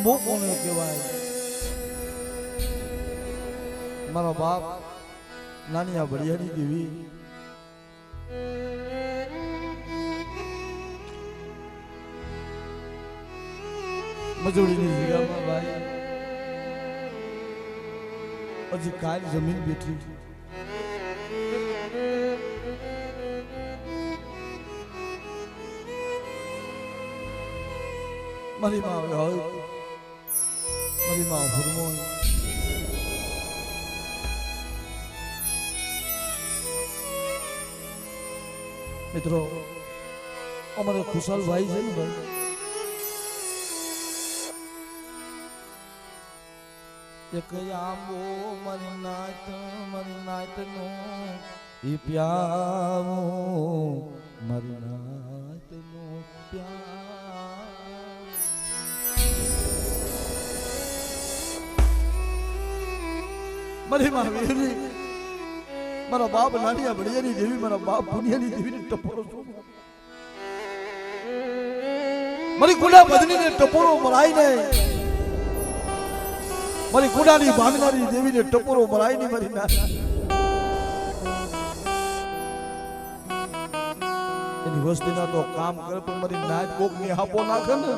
આંબો કોને કહેવાય? મારો બાપ નાની આ ભડિયાની દેવી મજૂરીની જગ્યામાં ભાઈ. હજી કાલ જમીન બેઠી. મારી માં હવે માં હુરમોય મિત્રો, અમારે ખુશાલ ભાઈ છે ને ભાઈ? એક આંબો મારી નાત મારી નાત નો ઈ પ્યાવો મારી મારી બાપ નાનિયા ભણિયાની દેવી મારા બાપ પુનિયાની દેવીને ટપોરો છો મારી કુડા બદલીને ટપોરો મરાય નહીં. મારી ગુડાની ભાંગનારી દેવીને ટપોરો મરાય નહીં મારી ના એની વસ્તીના તો કામ કરે, પણ મારી નાચ કોક નિહાપો નાખે ને.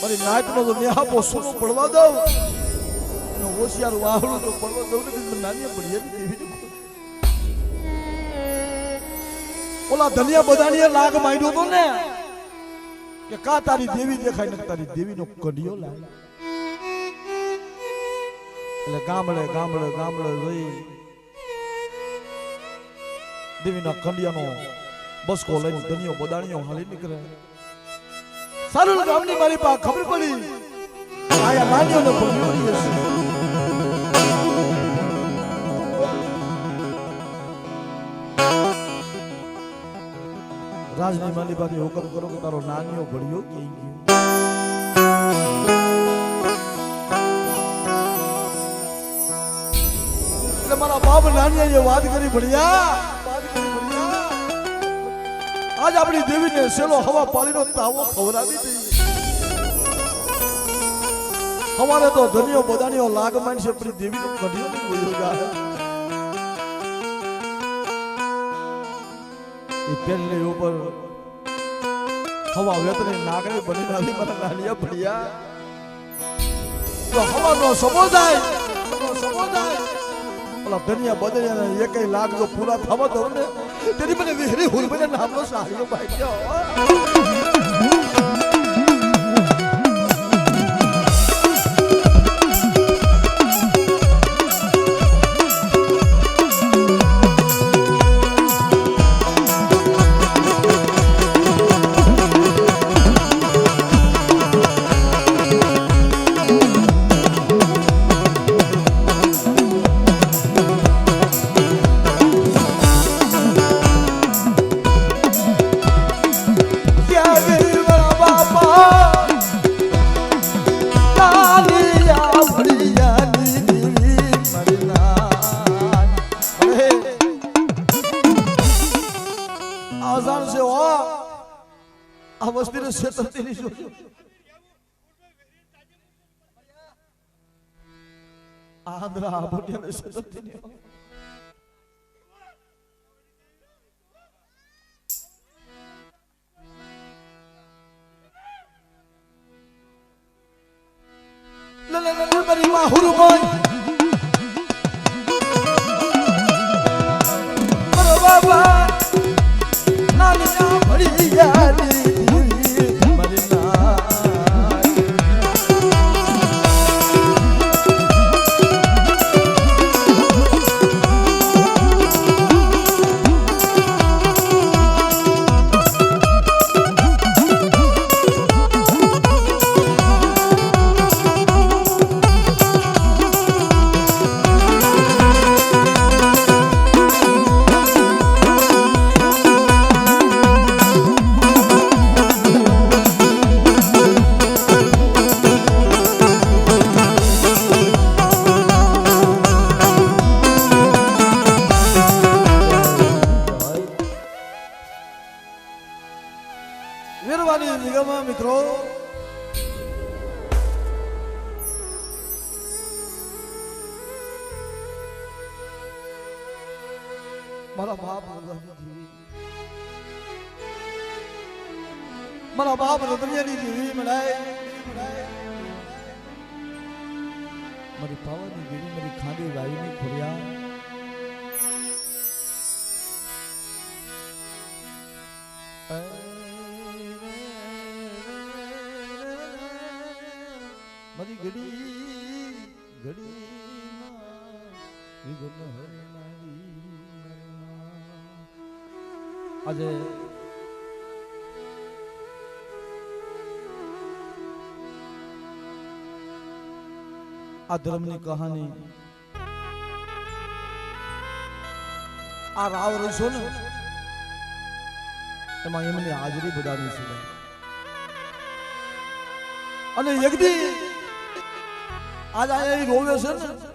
મારી નાચનો તો નિહાપો સોનો પડવા દઉં. હોશિયાર વાહડું તો પડવા દઉં ને નાની પડી ભડિયાની દેવી ઓલા ધનિયા બધાની લાગ માંડ્યો તો ને, કે કા તારી દેવી દેખાય ને તારી દેવીનો કડિયો લાગે એટલે ગામડે ગામડે ગામડે જઈ દેવીના કંડિયાનો બસકો લઈને ધનિયો બદાણીઓ હાલી નીકળે. સારું ગામની મારી પાસે ખબર પડી. આયા નાનીઓને ભણ્યોની રાજની માલી પાસે હુકમ કરો કે તારો નાનીઓ ભળ્યો કે ગયો? મારા બાપ નાનીએ વાત કરી ભણ્યા આજ આપણી દેવીને સેલો હવા પાણીનો તાવો ખવડાવી દઈએ. અમારે તો ધનિયો બધાનીઓ લાગ માંડશે આપણી દેવીનો કઢિયો નહીં વયો એ પેલે ઉપર હવા વેતની નાગણી બની આવી મારા નાનિયા ભણ્યા તો હવાનો સમોદાય સમોદાય. ઓલા ધનિયા બદનિયા એકેય લાખ જો પૂરા થવા દઉં ને. તેની મને વિહરી હુરબને નામનો સાડીઓ ભાઈ ત્યાં ربنا يسعد الدنيا لا لا لا المريوة هربان આજે આ ધર્મની કહાની આ રાવ રહીશો ને એમાં એમની હાજરી બધાની છે. અને યગદી આજ ઈ રોવે છે ને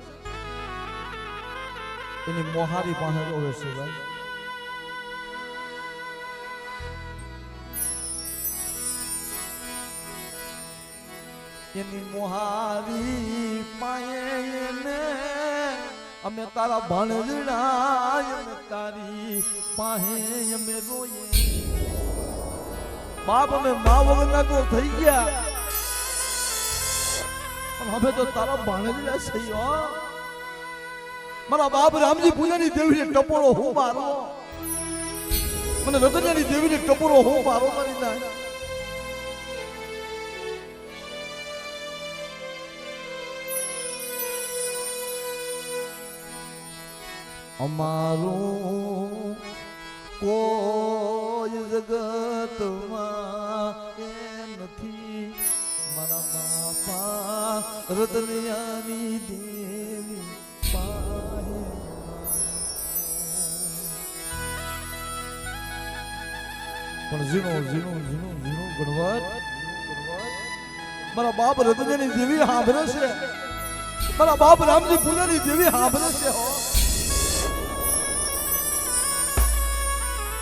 એની મોહારી પાસે રોવે છે ભાઈ. એની મોહારી પાયે અમે તારા ભણજણા તારી પાહે અમે રોઈએ. બાપ, અમે મા વગરના તો થઈ ગયા? પણ હવે તો તારા ભણજડા છે મારા બાપ રામજી પૂજાની દેવીને ટપોરો હું મારો. મને રતનિયાની દેવીને ટપોરો હું મારો મારી નાખ. અમારું કોઈ જગતમાં એ નથી. મારા બાપા રતનિયાની દેવી પણ ઝીણો ઝીણો ઝીણો ઝીણો ગણવત. મારા બાપ રતજની જેવી હાંભરે છે. મારા બાપ રામજી પુલાની જેવી હાંભરે છે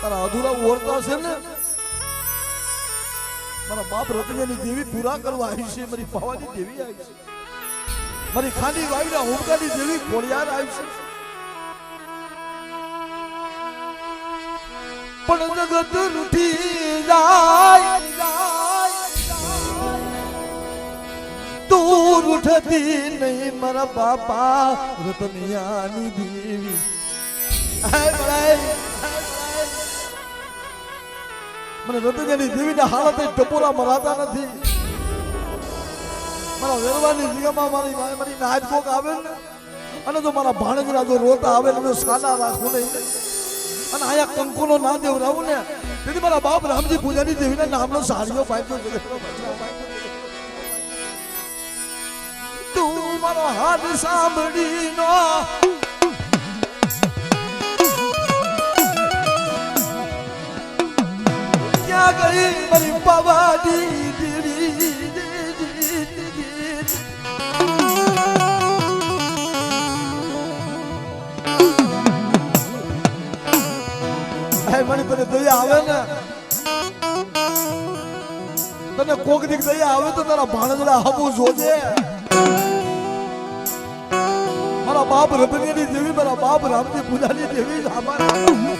તારા અધૂરા ઓરતા છે ને. મારા બાપ રતજની દેવી પૂરા કરવા આવી છે. મારી પાવાની દેવી આવી છે. મારી ખાંડી વાઈના હોમકાની દેવી ખોડિયાર આવી છે. પણ જગત લૂટી જાય. તું ઉઠતી નહીં મારા બાપા, રતનિયાની દેવી. મને રતનિયાની દેવીના હાલતે ટપોરા મરાતા નથી. મારા વેરવાની જીગામાં મારી મારી કોક આવે ને, અને જો મારા ભાણેજના જો રોતા આવે ને સાદા રાખું નહીં. અને આયા કંકુનો ના દેવરાવું ને તેથી મારા બાપ રામજી પૂજાની દેવીના નામનો સાડીઓ પાડ્યો તું મારો હાથ સાંભળીનો. ક્યાં ગઈ મારી પવાડી દીદી મને તને આવે ને? તને કોક દીક દયા આવે તો તારા ભાણજડા હબુ જોજે. મારા બાપ રબની દેવી મારા બાપ રામની પૂજાની દેવી અમારા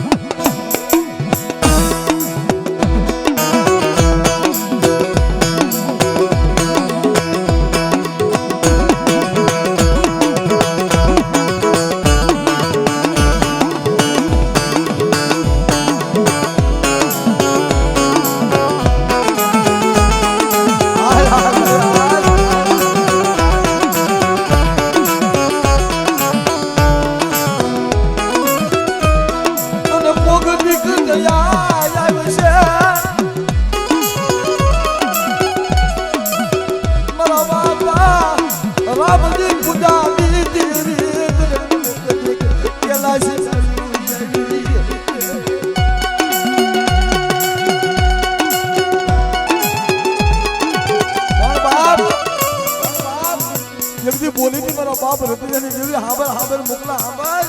જલ્દી બોલી ની મારો બાપ રતુજાની દેવી હાબર હાબર મોકલા હાબર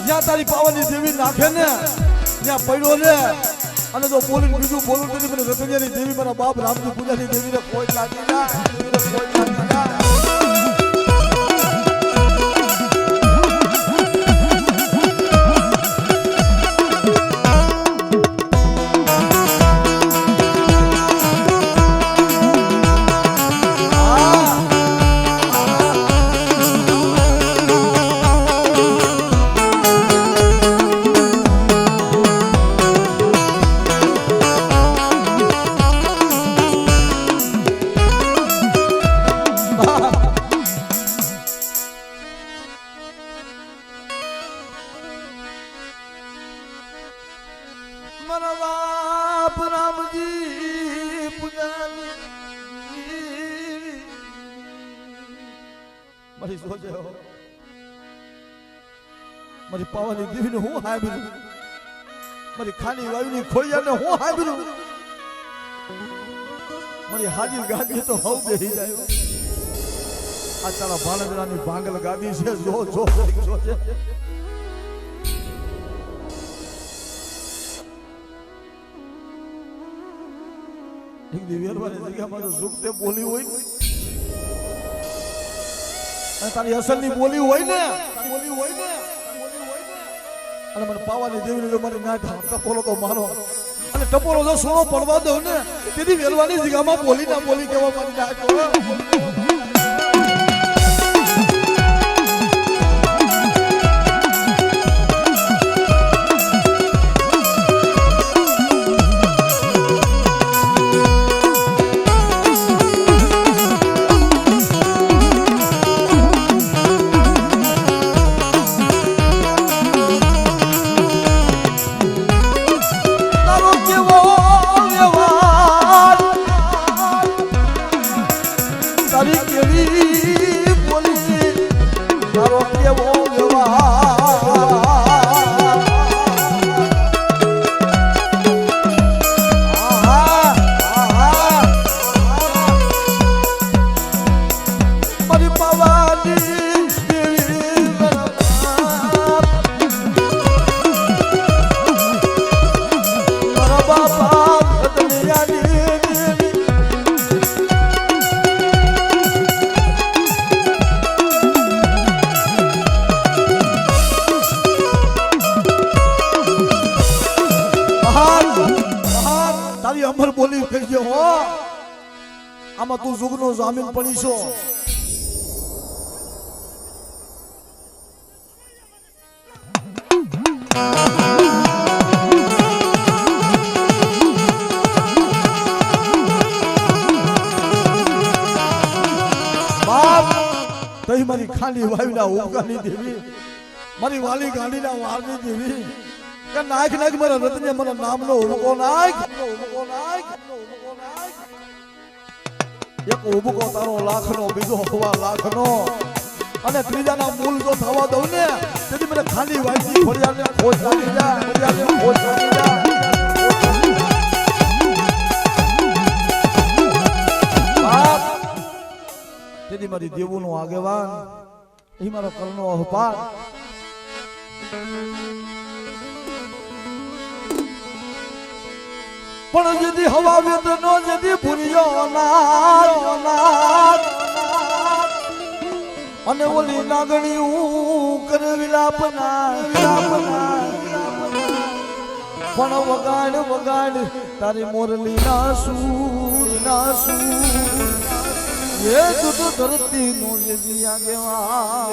જ્યાં તારી પાવાની દેવી નાખે ને ત્યાં પડ્યો રે અને જો બોલીને બીજું બોલું નહીં, મને રતિજાની દેવી મારા બાપ રામજી પૂજાની દેવીને કોઈ લાગી ના કોઈ લાગી મારા બાપ રામજી મારી સોચે મારી પાવાની દીવીને હું હાંભળ્યું મારી ખાની વાવીની ખોયાને હું હાંભળ્યું મારી હાજી ગાજી તો હવ બેહી જાય આ તારા ભાણજરાની ભાંગલ ગાદી છે જો જો સોચે છે જગ્યામાં તો સુખ તે બોલી હોય અને બોલી હોય ને બોલી હોય અને મને પાવાની દેવી જો ટપોરો તો મારો ટપોરો જો સોનો પડવા દઉં ને તેથી વેલવાની જગ્યામાં બોલી ના બોલી કેવા મારી ના તારી અમર બોલી હો. આમાં તું જુગનો જામીન પડી ખાલી વાયુના ઉકાની દેવી. મારી વાલી ગાંડીના વારની દેવી. કે નાખ નાખ મારા રતને, મારા નામનો ઉબકો નાખ. એક ઉબકો તારો લાખનો, બીજો હવા લાખનો. અને ત્રીજાના મૂલ જો થવા દઉં ને, તેથી મને ખાલી વાંચી ફળિયાને ખોજ લાગી જાય ફળિયાને ખોજ લાગી જાય તેથી મારી દેવુનો આગેવાન એ મારો કરનો અહપાર પણ જદી હવા વેદનો જેથી ભૂર્યો નાદ અને ઓલી નાગણી હું કર વિલાપના પણ વગાડ વગાડ તારી મોરલી ના સૂર ના સૂર એ દુધ ધરતી નું જેથી આગેવાન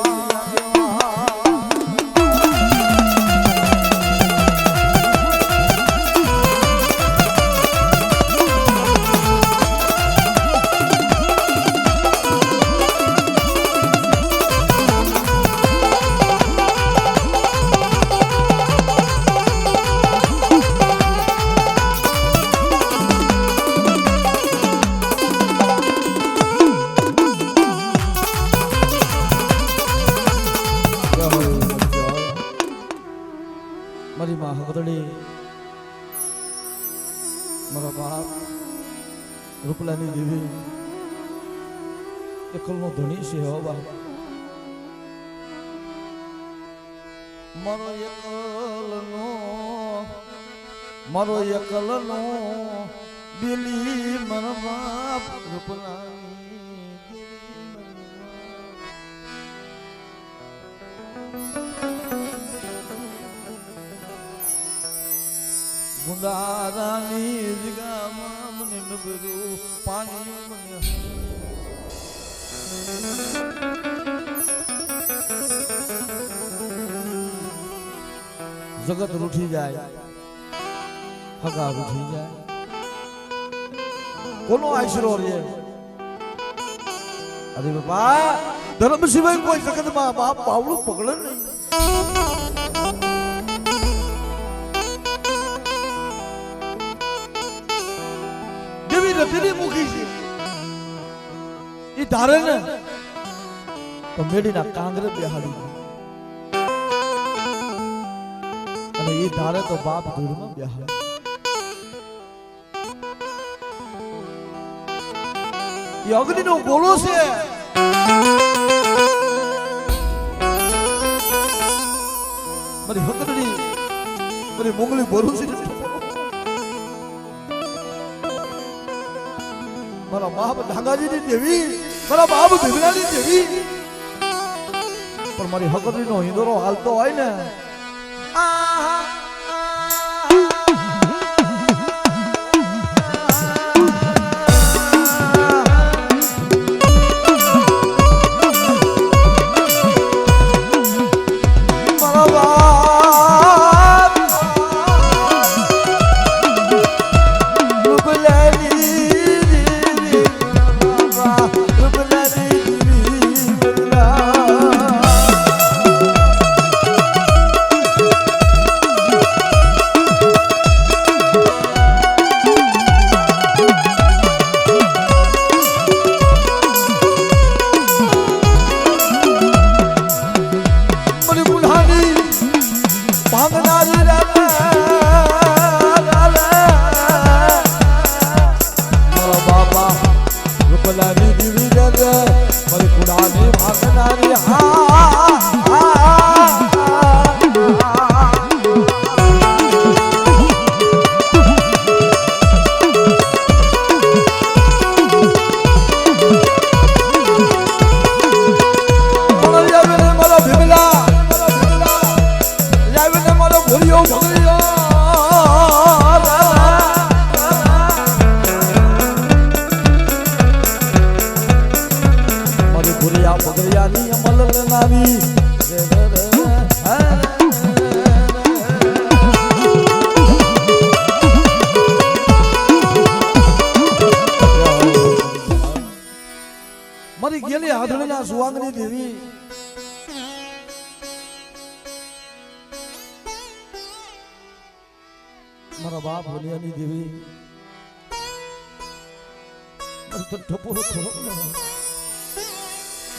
રૂપલાની દેવી એકલનો ધણી છે હો બાપ મારો એકલનો મારો એકલનો દિલી મારા બાપ રૂપલાની. ગુંદારાની જગામાં નબરું પાણી જગત રૂઠી જાય, હગા રૂઠી જાય. કોનો આશરો રે? અરે બાપા ધર્મ સિવાય કોઈ જગતમાં બાપ પાવડું પકડે નહીં. રતિની મૂકી છે. એ ધારે ને. તો મેડીના કાંગરે બેહાડી અને એ ધારે તો બાપ ધૂળમાં બેહાડી એ અગ્નિનો ગોળો છે. મારી હકડી મારી મોગલી ભરું છે ડાંગાજીની દેવી મારા બાપ ભીમરાની દેવી પણ મારી હકરીનો હિંદોરો હાલતો હોય ને. મારા મારા બાપ ભોલિયાની દેવી ટપોરો.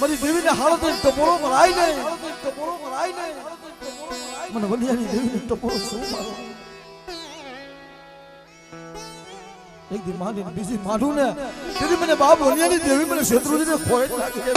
મારી દેવીને હાલત ટપોરો મરાય ને ટપોરો મરાય ને મને વલિયાની દેવીને ટપોરો શું મારો? એક દી માની બીજી માનું ને તેથી મને બાપ વલિયાની દેવી મને શત્રુજીને ખોય લાગી દે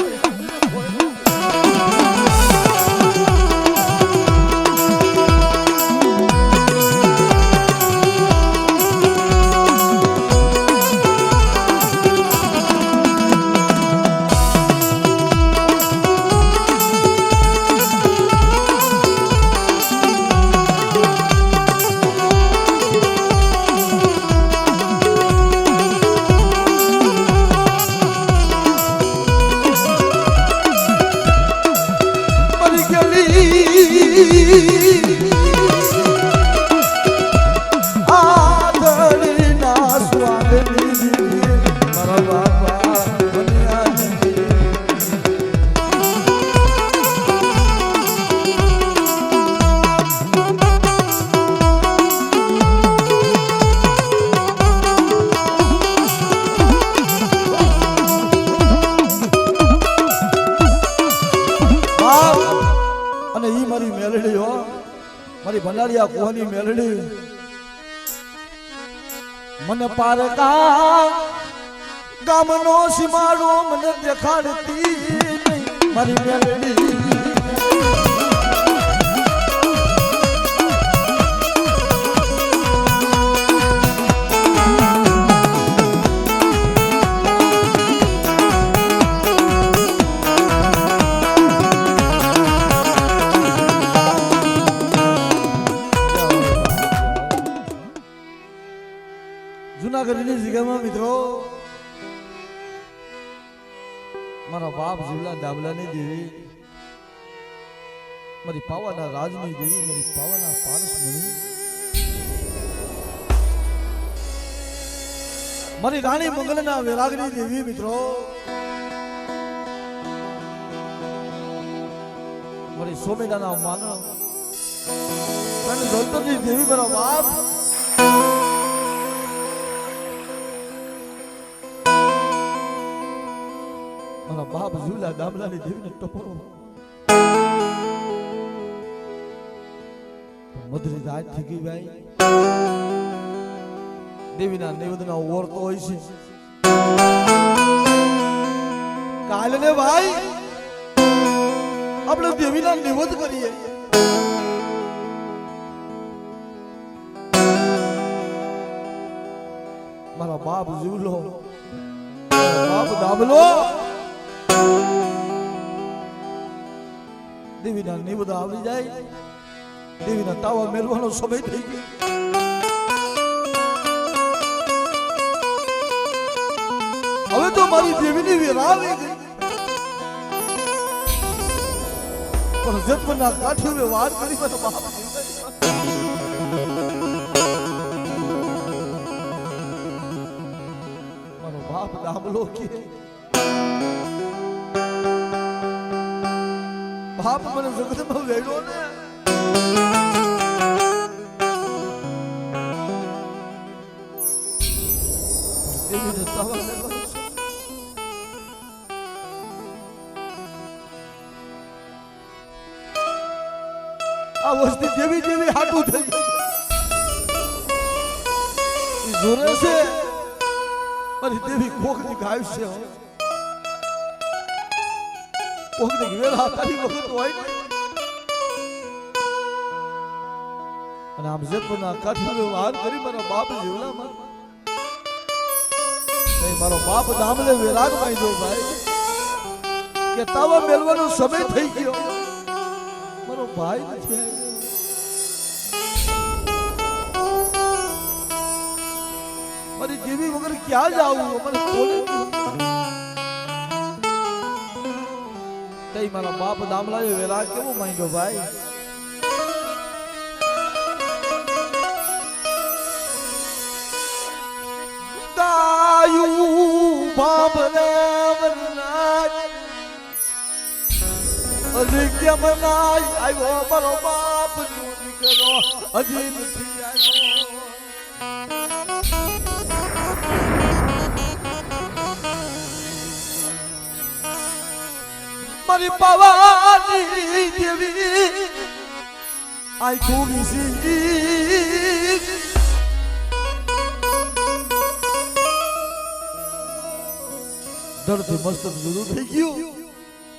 પારકા ગામનો સીમાડો મને દેખાડતી નહીં. મારી મેલડી પાવાના રાજની દેવી મારી પાવાના પારસમણી મારી રાણી મંગલના વેરાગની દેવી મિત્રો. મારી સોમેડાના માનવ અને દોલતની દેવી મારા બાપ. મારા બાપ ઝુલા ગામડાની દેવીને ટપોરો. મધરી રાત થઈ ગઈ ભાઈ. દેવીના નિવેદના ઓરતો હોય છે. કાલે ને ભાઈ, આપણે દેવીના નિવેદ કરીએ. મારા બાપ જીવલો બાપ દાબલો. દેવીના નિવેદ આવી જાય. દેવીના તાવા મેળવાનો સમય થઈ ગયો. હવે તો મારી દેવીની વેરા પણ જન્મના કાઠી મેં વાત કરી, મને બાપ મારો બાપ દાબલો કે બાપ મને જગતમાં વેડો ને. મારી દેવી કોકની ગાય છે અને આમ જેતપુરના કાઠી વાર કરી મારા બાપ જીવલા માં નહીં મારો બાપ દામલે વિરાગ માંજો ભાઈ. કે તાવા મેલવાનો સમય થઈ ગયો. મારો ભાઈ નથી મારી જીવી વગર ક્યાં જાવું? અમારે બોલે મારા બાપ દામલાએ વેલા કેવો માંગ્યો ભાઈ? બાપ રામ હજી કેમ નાય? આવ્યો મારો બાપ નો દીકરો. હજી નથી આવ્યો. મારી પવાની દેવી આઈ સી દર્દથી મસ્તક જુદું થઈ ગયું.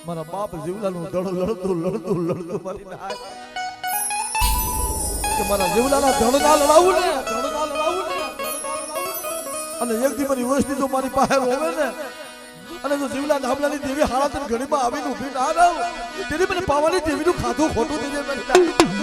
મારા બાપ જીવલાનું દડ લડતું લડતું લડતું મારી કે મારા જીવલાના ધડના લડાવું ને લડાવું ને અને એક દી મારી વસ્તી તો મારી પાસે હોવે ને. અને જો જીવલા ધામલાની દેવી હાલાતન ઘડીમાં આવીને ઊભી ના રહો, તેની મને પાવાની દેવીનું ખાધું ખોટું થઈ જાય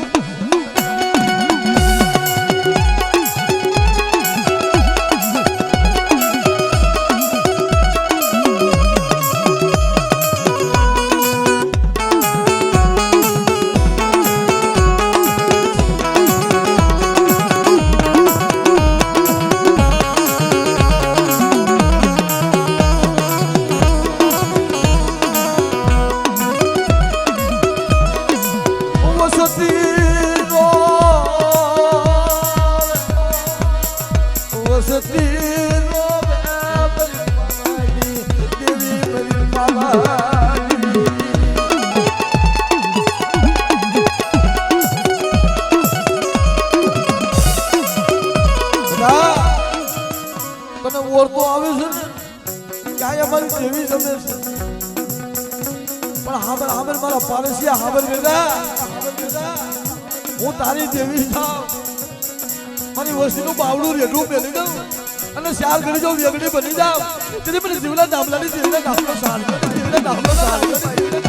હું તારી દેવી થાવ મારી વસ્તીનું બાવડું રેડું પહેરી દઉં અને શાર કરી જાઉં વેગડી બની જાવ તેથી મને જીવના દામલાની જીવના નામનો સાર જીવના નામનો સાર